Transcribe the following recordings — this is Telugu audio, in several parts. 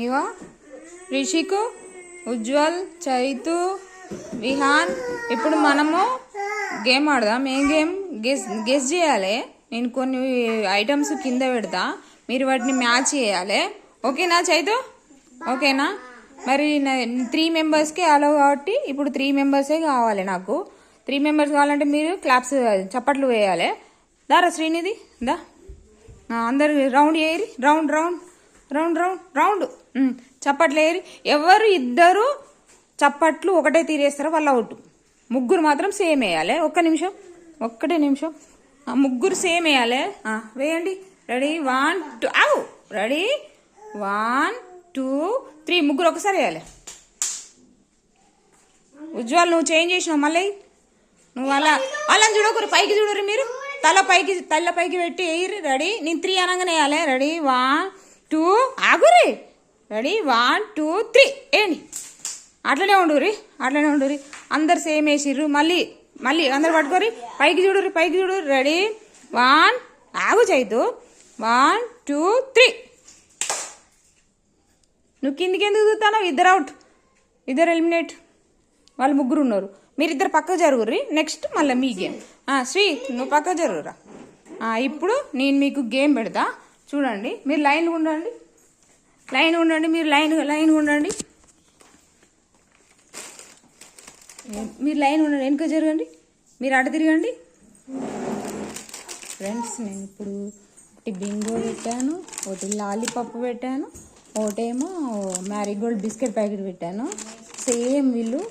ఇగో రిషికు ఉజ్వల్ చైతు విహాన్ ఇప్పుడు మనము గేమ్ ఆడదాం. ఏం గేమ్ గెస్ గెస్ చేయాలి. నేను కొన్ని ఐటమ్స్ కింద పెడతా. మీరు వాటిని మ్యాచ్ చేయాలి. ఓకేనా చైతు ఓకేనా? మరి త్రీ మెంబర్స్కి అలవ్ కాబట్టి ఇప్పుడు త్రీ మెంబర్సే కావాలి నాకు. త్రీ మెంబర్స్ కావాలంటే మీరు క్లాప్స్ చప్పట్లు వేయాలి. దారా శ్రీనిధి? దా. అందరు round వేయరి round round round round round. చప్పట్లు వేయరి. ఎవరు ఇద్దరు చప్పట్లు ఒకటే తీరేస్తారో వాళ్ళ అవుట్. ముగ్గురు మాత్రం సేమ్ వేయాలి. ఒక్క నిమిషం ఒక్కటే నిమిషం. ముగ్గురు సేమ్ వేయాలి. వేయండి. రెడీ? వన్ టూ అవు! రెడీ? One two three. ముగ్గురు ఒకసారి వేయాలి. ఉజ్వల్ నువ్వు చేంజ్ చేసినావు మళ్ళీ. నువ్వు అలా వాళ్ళని చూడకూరు పైకి చూడరు మీరు. తల పైకి తల పైకి పెట్టి వేయరు. రెడీ? నేను త్రీ అనగానే వేయాలి. రెడీ? వన్ టూ ఆగురి. రెడీ? One two three. ఏంటి? అట్లనే ఉండురి అట్లనే ఉండురి అందరు సేమ్ వేసిర్రు. మళ్ళీ మళ్ళీ అందరు పట్టుకోరి పైకి చూడురి పైకి చూడు రెడీ? వన్ ఆగు చైతు. One two three. నువ్వు కిందికి ఎందుకు చూస్తానో ఇద్దరు అవుట్. ఇద్దరు ఎలిమినేట్. వాళ్ళు ముగ్గురు ఉన్నారు. మీరు ఇద్దరు పక్కకు జరుగుర్రి. నెక్స్ట్ మళ్ళీ మీ గేమ్. శ్రీ నువ్వు పక్కకు జరుగురా. ఇప్పుడు నేను మీకు గేమ్ పెడతా. చూడండి. మీరు లైన్ ఉండండి. లైన్ ఉండండి. మీరు లైన్ లైన్ ఉండండి. మీరు లైన్ ఉండండి. వెనుక జరగండి. మీరు అటు తిరగండి. ఫ్రెండ్స్ నేను ఇప్పుడు ఒకటి బింగో పెట్టాను. ఒకటి లాలీపప్పు పెట్టాను. ఒకటేమో మ్యారీగోల్డ్ బిస్కెట్ ప్యాకెట్ పెట్టాను. సేమ్ వీళ్ళు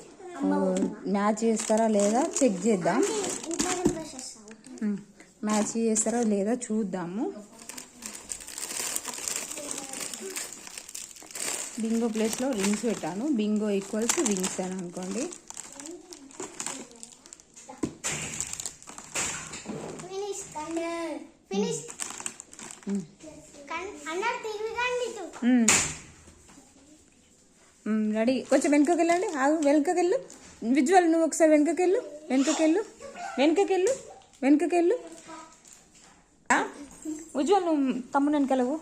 మ్యాచ్ చేస్తారా లేదా చెక్ చేద్దాం. మ్యాచ్ చేస్తారా లేదా చూద్దాము. బింగో ప్లేస్లో రింగ్స్ పెట్టాను. బింగో ఈక్వల్స్ రింగ్స్ అని అనుకోండి. రెడీ. కొంచెం వెనుకకి వెళ్ళండి. ఆగు వెనుకకి వెళ్ళు. విజువల్ నువ్వు ఒకసారి వెనుకకి వెళ్ళు. వెనుకకి వెళ్ళు. వెనుకకి వెళ్ళు. వెనుకకి వెళ్ళు? ఉజ్వల్ నువ్వు తమ్ముడు వెనకలవు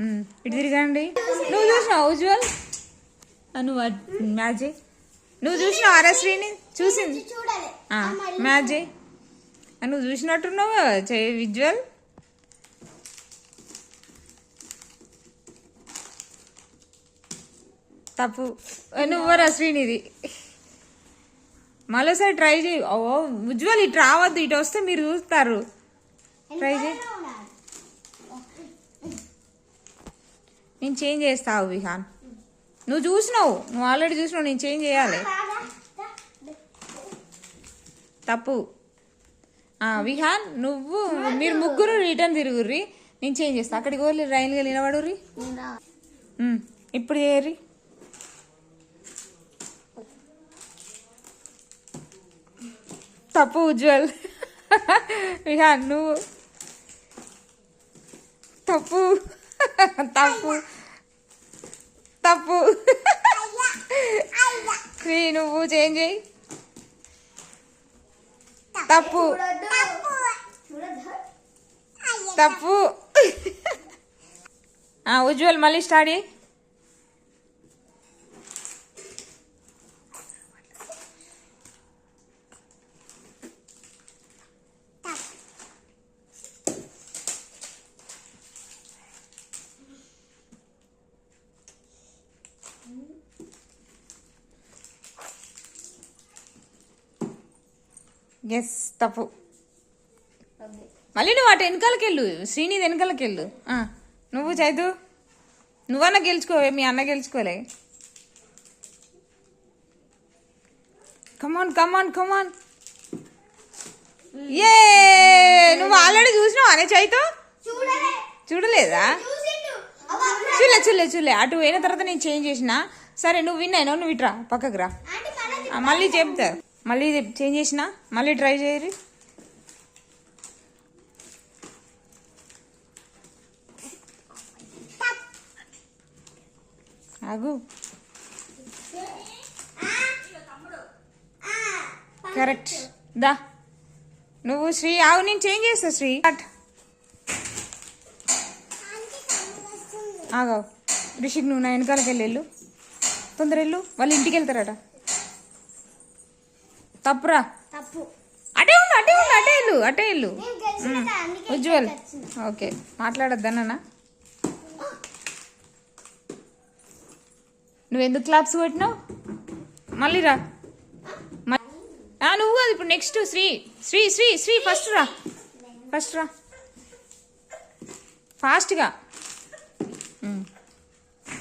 ఇటు తిరగండి. నువ్వు చూసినావు ఉజ్వల్? నువ్వు చేయి నువ్వు చూసినావు ఆర్ఎస్రీని చూసింది. ఆ, నువ్వు చూసినట్టున్నావు విజువల్? తప్పు. ఆ, నువ్వు రా శ్రీనిధి మరోసారి ట్రై చేయి. ఓ ఉజ్వల్ ఇటు రావద్దు ఇటు వస్తే మీరు చూస్తారు. ట్రై చేయి. నేను చేంజ్ చేస్తావు విహాన్ నువ్వు చూసినావు నువ్వు ఆల్రెడీ చూసినావు నేను చేంజ్ చేయాలి. తప్పు. విహాన్ నువ్వు మీరు ముగ్గురు రిటర్న్ తిరుగుర్రి నేను చేంజ్ చేస్తా. అక్కడికి పోయి రైలుగా నిలబడుర్రి. ఇప్పుడు చేయర్రి తప్పు ఉజ్వల్. విహాన్ నువ్వు. తప్పు. తప్పు తప్పు శ్రీ నువ్వు చేంజ్ చేయి. తప్పు తప్పు ఉజ్వల్ మళ్ళీ స్టార్ట్ చేయి. ఎస్ తప్పు. మళ్ళీ నువ్వు అటు వెనకాలకి వెళ్ళు శ్రీనిధి వెనకాలకి వెళ్ళు నువ్వు చైతు నువ్వన్నా గెలుచుకోవే మీ అన్న గెలుచుకోలే. Come on come on come on ఏ నువ్వు ఆల్రెడీ చూసినావు అనే చైతో? చూడలే. చూడలేదా. చూలే చూలే చూలే అటు పోయిన తర్వాత నేను చేంజ్ చేసిన. సరే నువ్వు విన్నాను నువ్వు ఇట్రా పక్కకు రా. మళ్ళీ చెప్తా. మళ్ళీ ఇది చేంజ్ చేసిన? మళ్ళీ ట్రై చేయరు ఆగు. కరెక్ట్ దా. నువ్వు శ్రీ ఆగు నేను చేంజ్ చేస్తా శ్రీ. కట్ ఆగావు రిషిక్ నువ్వు నా వెనకాలకి వెళ్ళి. వెళ్ళు తొందర వెళ్ళు. వాళ్ళు ఇంటికి వెళ్తారట. తప్పురా? తప్పు. అటే ఉండు అటే ఉండు అటే వెళ్ళు అటే వెళ్ళు. అందుకే ఉజ్వల్. ఓకే మాట్లాడొద్దన్నా నువ్వు ఎందుకు క్లాప్స్ కొట్టినావు? మళ్ళీ రా. నువ్వు అది ఇప్పుడు నెక్స్ట్ శ్రీ శ్రీ శ్రీ శ్రీ ఫస్ట్ రా. ఫస్ట్ రా. ఫాస్ట్గా.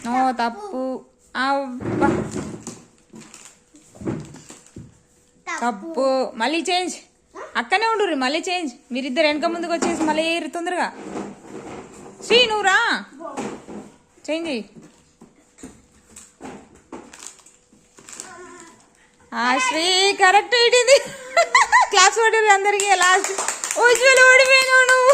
నో తప్పు. అబ్బా తప్పు మళ్ళీ చేంజ్. అక్కనే ఉండు మళ్ళీ చేంజ్. మీరిద్దరు వెనక ముందుకు వచ్చేసి మళ్ళీ ఏరు తొందరగా. శ్రీ నువ్వు రా. చేంజ్ చెయ్యి. ఆ శ్రీ కరెక్ట్ ఇటింది క్లాస్ పడ్డది అందరికి లాస్ట్ ఉజ్వల్ ఓడిపోయినావు నువ్వు.